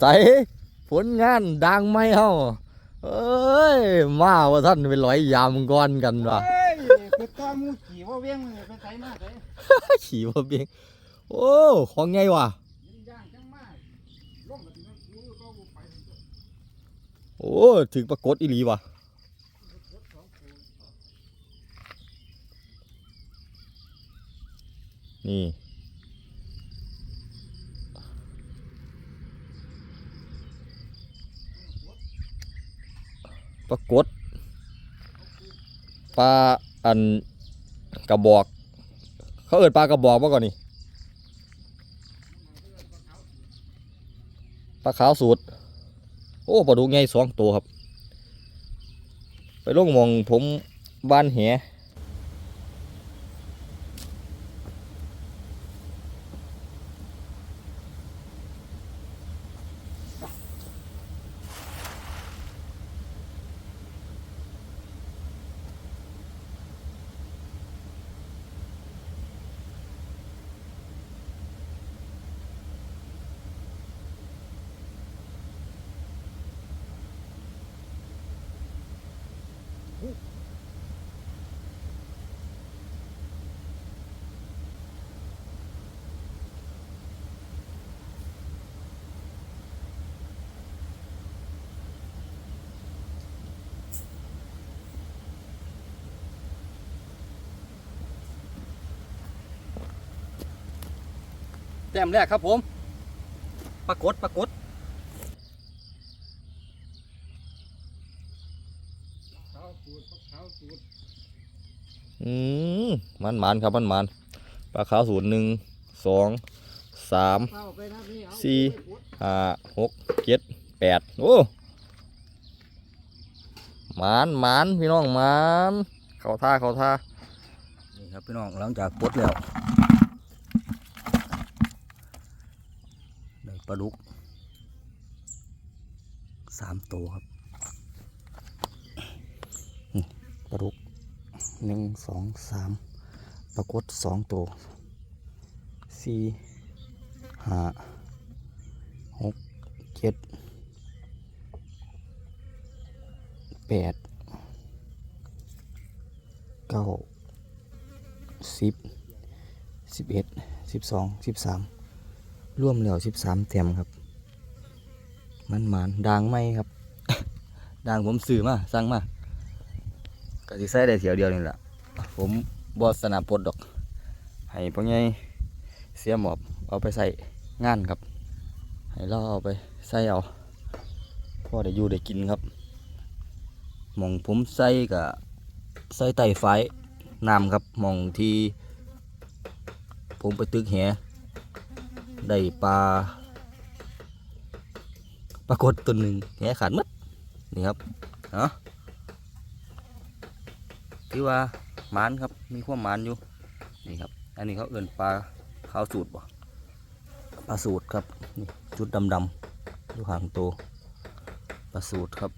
ใส่ผลงานดังไหมเฮาเอ้ย มาว่าท่านเป็นร้อยยามก้อนกันว่ะเฮ้ยคือตัวหมูขี่ว่าเวียงเลยไปไสมาไสขี่มาเบียง โอ้ของไงวะยิงย่างจังมาลงกับที่นั่นกูก็กูไปโอ้ถึงปรากฏอีหลีวะนี่ ปรากฏปลาอันกระบอก เขาเอิดปลากระบอกมาก่อนนี่ปลาขาวสูตร โอ้ปลาดุกใหญ่สองตัวครับ ไปลงมองผมบ้านแห แต้มแรกครับผม ปรากฏปรากฏ เขาสูดเขาสูด อืมมันมันครับมันมันปลาขาวสูตรหนึ่งสองสามเข้าไปนะพี่เอาสี่ห้าหกเจ็ดแปดโอ้หมานหมานพี่น้องหมานเข้าท่าเข้าท่านี่ครับพี่น้องหลังจากปลดแล้วได้ปลาดุกสามตัวครับนี่ ปลาดุกหนึ่งสองสามปรากฏสองตัวสี่ห้าหกเจ็ดแปดเก้าสิบสิบเอ็ดสิบสองสิบสามร่วมแล้วสิบสามเต็มครับ มันหมานด่างไหมครับด่างผมซื้อมาสั่งมา ก็สิใส่ได้เสียวเดียวนี่แหละผมบอสนาปดดอก ให้พวกไงเสียหมอบเอาไปใส่งานครับ ให้เราเอาไปใส่เอาพ่อได้อยู่ได้กินครับหมองผมใส่กับใส่ไต่ไฟน้ำครับหมองที่ ผมไปตึกแหได้ปลาปรากฏตัวหนึ่งแหขาดมัดนี่ครับเนาะ คือว่าหมานครับ มีความหมานอยู่ นี่ครับ อันนี้เขาเอื่นปลาขาวสูตรบ่ปลาสูตรครับ จุดดำๆอยู่ห่างตัวปลาสูตรครับ